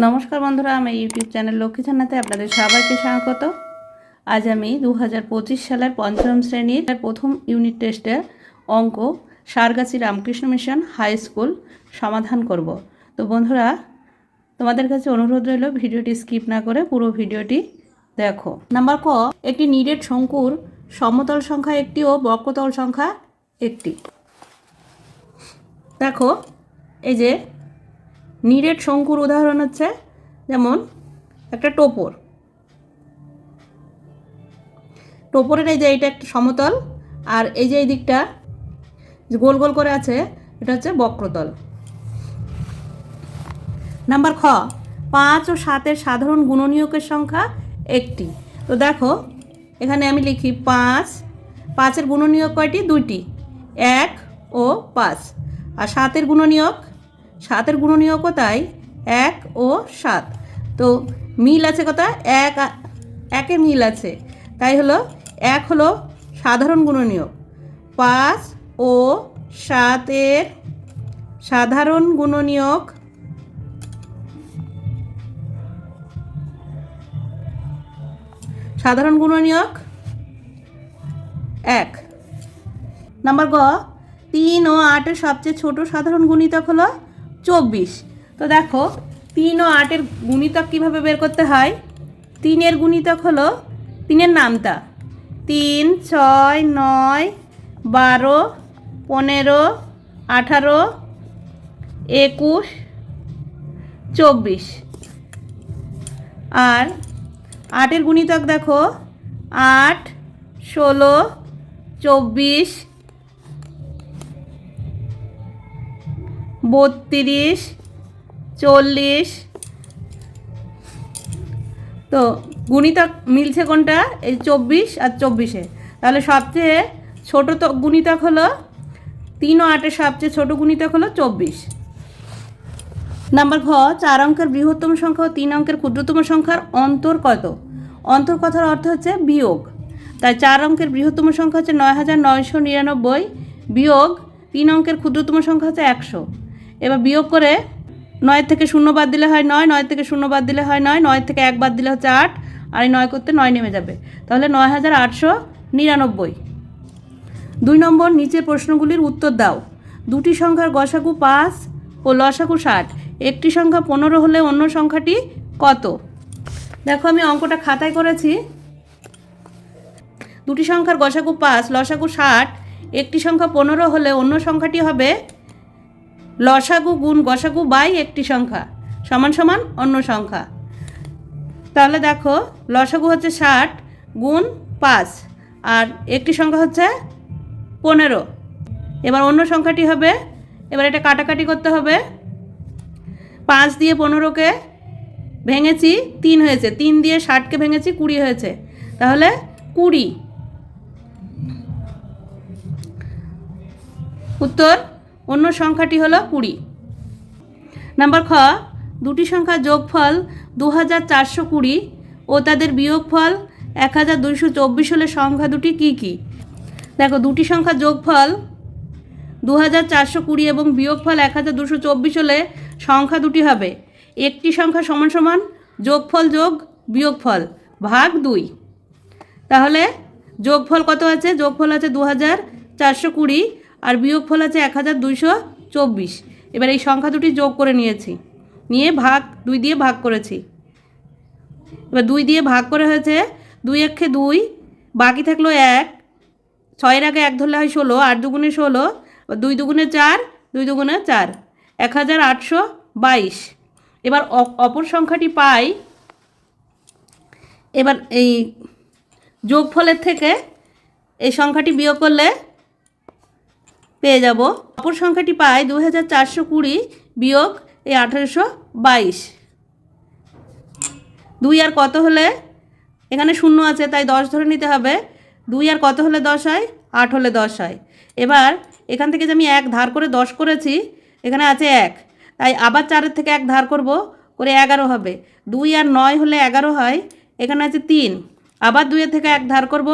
নমস্কার বন্ধুরা, আমি ইউটিউব চ্যানেল লক্ষ্মী জানাতে আপনাদের সবাইকে স্বাগত। আজ আমি দু হাজার পঁচিশ সালের পঞ্চম শ্রেণির প্রথম ইউনিট টেস্টের অঙ্ক Sargachhi Ramakrishna mission high school সমাধান করব। তো বন্ধুরা, তোমাদের কাছে অনুরোধ রইল, ভিডিওটি স্কিপ না করে পুরো ভিডিওটি দেখো। নাম্বার ক একটি নিরেট শঙ্কুর সমতল সংখ্যা একটি ও বক্রতল সংখ্যা একটি। দেখো, এই যে নিরেট শঙ্কুর উদাহরণ হচ্ছে, যেমন একটা টোপর। টোপরের এই যে এটা একটা সমতল, আর এই যে এই দিকটা গোল গোল করে আছে, এটা হচ্ছে বক্রতল। নাম্বার খ, পাঁচ ও সাতের সাধারণ গুণনীয়কের সংখ্যা একটি। তো দেখো, এখানে আমি লিখি পাঁচ, পাঁচের গুণনীয়ক কয়টি? দুইটি। এক ও পাঁচ। আর সাতের গুণনীয়ক সাতের গুণনীয়কও তাই, এক ও সাত। তো মিল আছে কথা? এক একে মিল আছে। তাই হলো, এক হলো সাধারণ গুণনীয়ক। পাঁচ ও সাতের সাধারণ গুণনীয়ক সাধারণ গুণনীয়ক এক। নাম্বার গ, তিন ও আটের সবচেয়ে ছোট সাধারণ গুণিতক হলো চব্বিশ। তো দেখো, তিন ও আটের গুণিতক কীভাবে বের করতে হয়? তিনের গুণিতক হলো, তিনের নামতা। তিন, ছয়, নয়, বারো, পনেরো, আঠারো, একুশ, চব্বিশ। আর আটের গুণিতক দেখো, আট, ষোলো, চব্বিশ বত্রিশ, চল্লিশ। তো গুণিতক মিলছে কোনটা? এই চব্বিশ আর চব্বিশে। তাহলে সবচেয়ে ছোট তো গুণিতক হলো তিন ও আটের সবচেয়ে ছোট গুণিতক হলো চব্বিশ। নাম্বার ঘ, চার অঙ্কের বৃহত্তম সংখ্যা ও তিন অঙ্কের ক্ষুদ্রতম সংখ্যার অন্তর কত? অন্তর কথার অর্থ হচ্ছে বিয়োগ। তাই চার অঙ্কের বৃহত্তম সংখ্যা হচ্ছে নয় হাজার নয়শো নিরানব্বই, বিয়োগ তিন অঙ্কের ক্ষুদ্রতম সংখ্যা হচ্ছে একশো। এবার বিয়োগ করে নয় থেকে শূন্য বাদ দিলে হয় নয় নয় থেকে শূন্য বাদ দিলে হয় নয় নয় থেকে এক বাদ দিলে হচ্ছে আট, আর এই নয় করতে নয় নেমে যাবে। তাহলে নয় হাজার আটশো নিরানব্বই। দুই নম্বর, নিচের প্রশ্নগুলির উত্তর দাও। দুটি সংখ্যার গসাগু পাঁচ ও লসাগু ষাট। একটি সংখ্যা পনেরো হলে অন্য সংখ্যাটি কত? দেখো, আমি অঙ্কটা খাতায় করেছি। দুটি সংখ্যার গসাগু পাঁচ, লসাগু ষাট। একটি সংখ্যা পনেরো হলে অন্য সংখ্যাটি হবে লসাগু, গুণ, গসাগু বাই একটি সংখ্যা। সমান সমান অন্য সংখ্যা। তাহলে দেখো, লসাগু হচ্ছে ষাট, গুণ পাঁচ, আর একটি সংখ্যা হচ্ছে পনেরো। এবার অন্য সংখ্যাটি হবে, এবার এটা কাটাকাটি করতে হবে। পাঁচ দিয়ে পনেরোকে ভেঙেছি, তিন হয়েছে। তিন দিয়ে ষাটকে ভেঙেছি, কুড়ি হয়েছে। তাহলে কুড়ি। উত্তর? অন্য সংখ্যাটি হলো কুড়ি। নাম্বার খ, দুটি সংখ্যা যোগফল দু হাজার চারশো কুড়ি ও তাদের বিয়োগফল এক হাজার দুইশো চব্বিশ হলে সংখ্যা দুটি কী কী? দেখো, দুটি সংখ্যার যোগফল দু হাজার চারশো কুড়ি এবং বিয়োগফল এক হাজার দুশো চব্বিশ হলে সংখ্যা দুটি হবে। একটি সংখ্যা সমান সমান যোগফল যোগ বিয়োগফল ভাগ দুই। তাহলে যোগফল কত আছে? যোগফল আছে দু হাজার চারশো কুড়ি আর বিয়োগফল আছে এক হাজার দুইশো চব্বিশ। এবার এই সংখ্যা দুটি যোগ করে নিয়েছি। নিয়ে ভাগ, দুই দিয়ে ভাগ করেছি। এবার দুই দিয়ে ভাগ করে হয়েছে দুই একে দুই, বাকি থাকল এক। ছয়ের আগে এক ধরলে হয় ষোলো, আট দুগুণে ষোলো দুই দুগুণে চার, দুই দুগুণে চার। এক হাজার আটশো বাইশ। এবার অপর সংখ্যাটি পাই। এবার এই যোগফলের থেকে এই সংখ্যাটি বিয়োগ করলে পেয়ে যাব। অপর সংখ্যাটি পাই দু হাজার চারশো কুড়ি বিয়োগ এই আঠেরোশো বাইশ। দুই আর কত হলে? এখানে শূন্য আছে, তাই দশ ধরে নিতে হবে। দুই আর কত হলে দশ হয়? আট হলে দশ হয়। এবার এখান থেকে যে আমি এক ধার করে দশ করেছি, এখানে আছে এক। তাই আবার চারের থেকে এক ধার করব, করে এগারো হবে। দুই আর নয় হলে এগারো হয়, এখানে আছে তিন। আবার দুইয়ের থেকে এক ধার করব,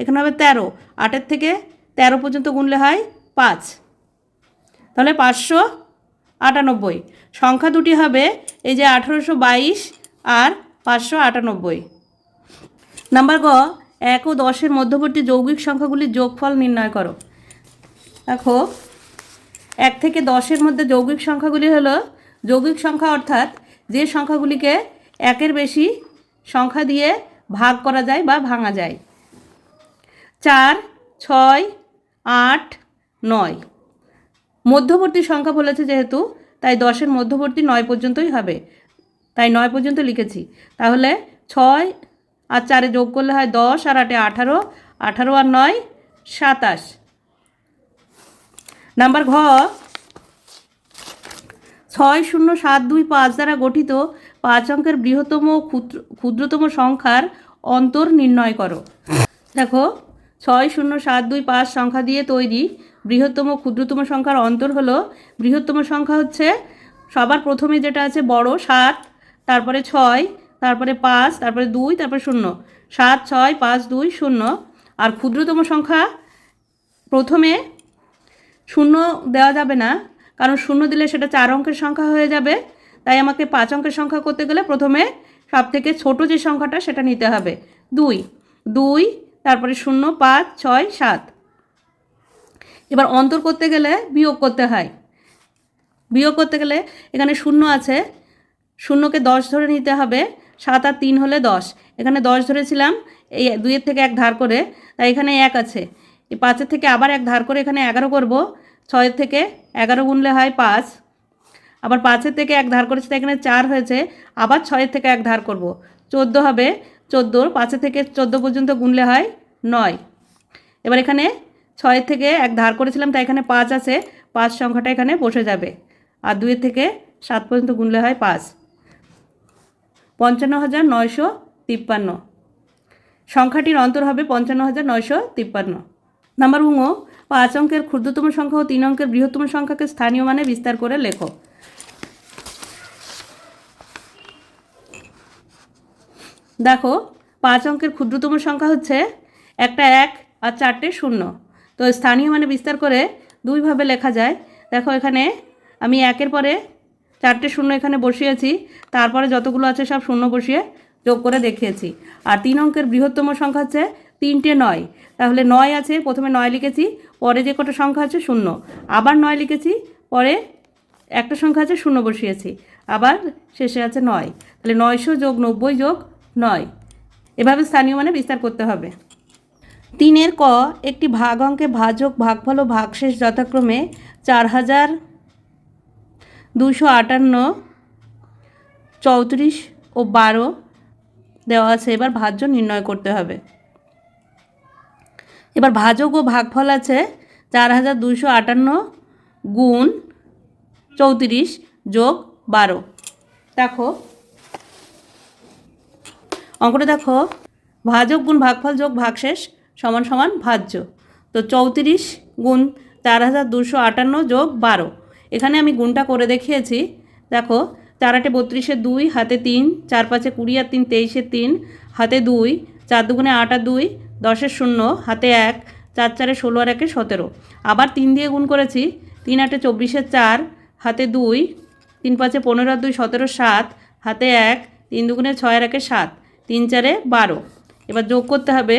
এখানে হবে তেরো। আটের থেকে তেরো পর্যন্ত গুনলে হয় পাঁচ। তাহলে পাঁচশো আটানব্বই। সংখ্যা দুটি হবে এই যে আঠেরোশো বাইশ আর পাঁচশো আটানব্বই। নাম্বার গ, এক ও দশের মধ্যবর্তী যৌগিক সংখ্যাগুলির যোগফল নির্ণয় করো। দেখো, এক থেকে দশের মধ্যে যৌগিক সংখ্যাগুলি হলো যৌগিক সংখ্যা অর্থাৎ যে সংখ্যাগুলিকে একের বেশি সংখ্যা দিয়ে ভাগ করা যায় বা ভাঙা যায়। চার, ছয়, আট নয়। মধ্যবর্তী সংখ্যা বলেছে যেহেতু, তাই দশের মধ্যবর্তী নয় পর্যন্তই হবে। তাই নয় পর্যন্ত লিখেছি। তাহলে ছয় আর চারে যোগ করলে হয় দশ, আর আটে আঠারো আঠারো আর নয়, সাতাশ। নাম্বার ঘ, ছয় শূন্য সাত দুই পাঁচ দ্বারা গঠিত পাঁচ অঙ্কের বৃহত্তম ক্ষুদ্র, ক্ষুদ্রতম সংখ্যার অন্তর নির্ণয় করো। দেখো, ছয় শূন্য সাত দুই পাঁচ সংখ্যা দিয়ে তৈরি বৃহত্তম ক্ষুদ্রতম সংখ্যার অন্তর হলো, বৃহত্তম সংখ্যা হচ্ছে সবার প্রথমে যেটা আছে বড়, সাত, তারপরে ছয়, তারপরে পাঁচ, তারপরে দুই, তারপরে শূন্য। সাত, ছয়, পাঁচ, দুই, শূন্য। আর ক্ষুদ্রতম সংখ্যা প্রথমে শূন্য দেওয়া যাবে না, কারণ শূন্য দিলে সেটা চার অঙ্কের সংখ্যা হয়ে যাবে। তাই আমাকে পাঁচ অঙ্কের সংখ্যা করতে গেলে প্রথমে সব থেকে ছোট যে সংখ্যাটা সেটা নিতে হবে। দুই দুই, তারপরে শূন্য, পাঁচ, ছয়, সাত। এবার অন্তর করতে গেলে বিয়োগ করতে হয়। বিয়োগ করতে গেলে এখানে শূন্য আছে। শূন্যকে দশ ধরে নিতে হবে। সাত আর তিন হলে দশ। এখানে দশ ধরেছিলাম, এই দুইয়ের থেকে এক ধার করে, তাই এখানে এক আছে। এই পাঁচের থেকে আবার এক ধার করে এখানে এগারো করব। ছয়ের থেকে এগারো গুনলে হয় পাঁচ। আবার পাঁচের থেকে এক ধার করেছি, তাই এখানে চার হয়েছে। আবার ছয়ের থেকে এক ধার করব। চোদ্দ হবে। চোদ্দোর পাঁচের থেকে চোদ্দ পর্যন্ত গুনলে হয় নয়। এবার এখানে ছয়ের থেকে এক ধার করেছিলাম, তাই এখানে পাঁচ আছে। পাঁচ সংখ্যাটা এখানে বসে যাবে। আর দুইয়ের থেকে সাত পর্যন্ত গুনলে হয় পাঁচ। পঞ্চান্ন হাজার নয়শো তিপ্পান্ন। সংখ্যাটির অন্তর হবে পঞ্চান্ন হাজার নয়শো তিপ্পান্ন। নাম্বার উঙো পাঁচ অঙ্কের ক্ষুদ্রতম সংখ্যা ও তিন অঙ্কের বৃহত্তম সংখ্যাকে স্থানীয় মানে বিস্তার করে লেখো। দেখো, পাঁচ অঙ্কের ক্ষুদ্রতম সংখ্যা হচ্ছে একটা এক আর চারটে শূন্য। তো স্থানীয় মানে বিস্তার করে দুইভাবে লেখা যায়। দেখো এখানে আমি একের পরে চারটে শূন্য এখানে বসিয়েছি, তারপরে যতগুলো আছে সব শূন্য বসিয়ে যোগ করে দেখিয়েছি। আর তিন অঙ্কের বৃহত্তম সংখ্যা হচ্ছে তিনটে নয়। তাহলে নয় আছে, প্রথমে নয় লিখেছি, পরে যে কটা সংখ্যা আছে শূন্য। আবার নয় লিখেছি, পরে একটা সংখ্যা আছে শূন্য বসিয়েছি, আবার শেষে আছে নয়। তাহলে নয়শো যোগ নব্বই যোগ নয়। এভাবে স্থানীয় মানে বিস্তার করতে হবে। তিনের ক, একটি ভাগ অঙ্কে ভাজক, ভাগফল ও ভাগশেষ যথাক্রমে চার হাজার দুশো আটান্ন, চৌত্রিশ ও বারো দেওয়া আছে। এবার ভাজ্য নির্ণয় করতে হবে। এবার ভাজক ও ভাগফল আছে চার হাজার দুশো আটান্ন গুণ চৌত্রিশ যোগ বারো। দেখো, অঙ্কটা দেখো। ভাজক গুণ ভাগফল যোগ ভাগশেষ সমান সমান ভাজ্য। তো চৌত্রিশ গুণ চার হাজার দুশো আটান্ন যোগ বারো। এখানে আমি গুণটা করে দেখিয়েছি। দেখো, চার আটে বত্রিশে দুই, হাতে তিন, চার পাঁচে কুড়ি আর তিন, তেইশে তিন, হাতে দুই, চার দুগুণে আট আর দুই দশের শূন্য, হাতে এক, চার চারে ষোলো আর একে সতেরো। আবার তিন দিয়ে গুণ করেছি, তিন আটে চব্বিশে চার, হাতে দুই, তিন পাঁচে পনেরো আর দুই, সতেরো সাত, হাতে এক, তিন দুগুণে ছয় আর একে সাত, তিন চারে বারো। এবার যোগ করতে হবে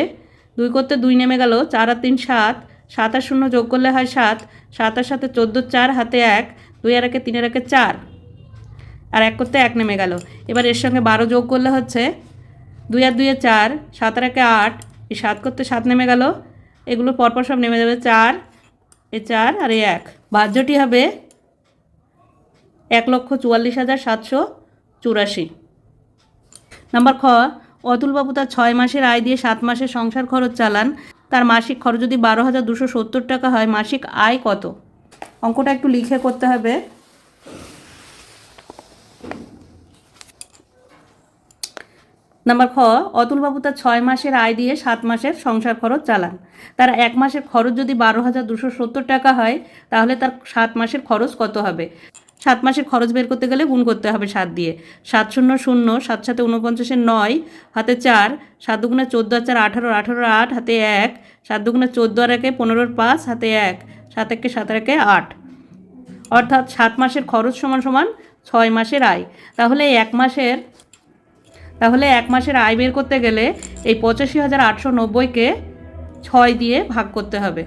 দুই করতে দুই নেমে গেল, চার আর তিন সাত সাত আর শূন্য যোগ করলে হয় সাত সাত আর সাথে চোদ্দ, চার হাতে এক, দুই আর একে তিনের একে চার। আর এক করতে এক নেমে গেল। এবার এর সঙ্গে বারো যোগ করলে হচ্ছে দুই আর দুইয়ে চার, সাত আর একে আট, এই সাত করতে সাত নেমে গেল। এগুলো পরপর সব নেমে যাবে চার, এ চার আর এ এক। বাহ্যটি হবে এক লক্ষ চুয়াল্লিশ হাজার সাতশো চুরাশি। নাম্বার খ অতুলবাবু তার ছয় মাসের আয় দিয়ে সাত মাসের সংসার খরচ চালান। তার মাসিক খরচ যদি বারো হাজার দুশো সত্তর টাকা হয়, মাসিক আয় কত? অঙ্কটা একটু লিখে করতে হবে। নাম্বার খ, অতুলবাবু তার ছয় মাসের আয় দিয়ে সাত মাসের সংসার খরচ চালান। তার এক মাসের খরচ যদি বারো হাজার দুশো সত্তর টাকা হয়, তাহলে তার সাত মাসের খরচ কত হবে? সাত মাসের খরচ বের করতে গেলে গুণ করতে হবে সাত দিয়ে। সাত শূন্য শূন্য, সাত সাথে উনপঞ্চাশের নয়, হাতে চার, সাত দুগুণে চোদ্দ আর চার আঠারো আঠারো আট, হাতে এক, সাত দুগুণে চোদ্দ আর একে পনেরোর পাঁচ, হাতে এক, সাত একে সাত একে আট। অর্থাৎ সাত মাসের খরচ সমান সমান ছয় মাসের আয়। তাহলে এক মাসের, তাহলে এক মাসের আয় বের করতে গেলে এই পঁচাশি হাজার আটশো নব্বইকে ছয় দিয়ে ভাগ করতে হবে।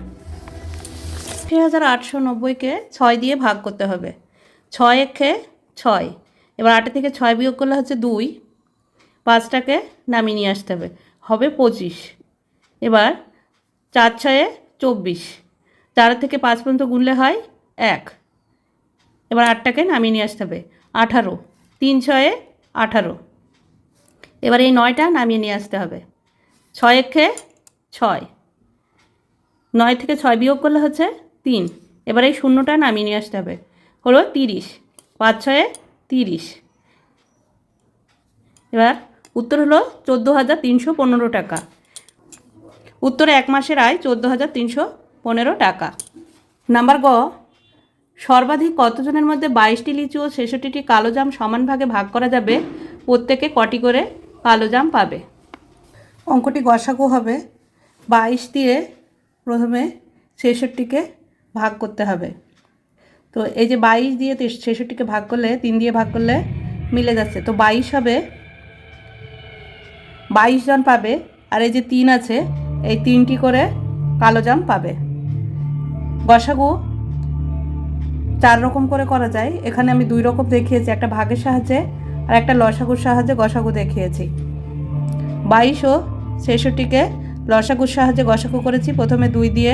পঁচাশি হাজার আটশো নব্বইকে ছয় দিয়ে ভাগ করতে হবে। ছয় একে ছয়। এবার আটের থেকে ছয় বিয়োগ করলে হচ্ছে দুই। পাঁচটাকে নামিয়ে নিয়ে আসতে হবে। হবে পঁচিশ। এবার চার ছয়ে চব্বিশ। চার থেকে পাঁচ পর্যন্ত গুনলে হয় এক। এবার আটটাকে নামিয়ে নিয়ে আসতে হবে। আঠারো। তিন ছয়ে আঠারো। এবার এই নয়টা নামিয়ে নিয়ে আসতে হবে। ছয় একে ছয়। নয় থেকে ছয় বিয়োগ করলে হচ্ছে তিন। এবার এই শূন্যটা নামিয়ে নিয়ে আসতে হবে। হলো তিরিশ। পাঁচ ছয়ে তিরিশ। এবার উত্তর হলো চোদ্দ হাজার তিনশো পনেরো টাকা। উত্তরে এক মাসের আয় চোদ্দ হাজার তিনশো পনেরো টাকা। নাম্বার গ, সর্বাধিক কতজনের মধ্যে বাইশটি লিচু ও ছেষট্টিটি কালো জাম সমান ভাগে ভাগ করা যাবে? প্রত্যেকে কটি করে কালো জাম পাবে? অঙ্কটি গসাগু হবে। বাইশ দিয়ে প্রথমে ছেষট্টিকে ভাগ করতে হবে। তো এই যে বাইশ দিয়ে ছেষট্টিকে ভাগ করলে, তিন দিয়ে ভাগ করলে মিলে যাচ্ছে। তো বাইশ হবে, বাইশ জন পাবে, আর এই যে তিন আছে, এই তিনটি করে কালো জাম পাবে। গসাগু চার রকম করে করা যায়। এখানে আমি দুই রকম দেখিয়েছি, একটা ভাগের সাহায্যে আর একটা লসাগুর সাহায্যে গসাগু দেখিয়েছি। বাইশ ও ছেষট্টিকে লসাগুর সাহায্যে গসাগু করেছি, প্রথমে দুই দিয়ে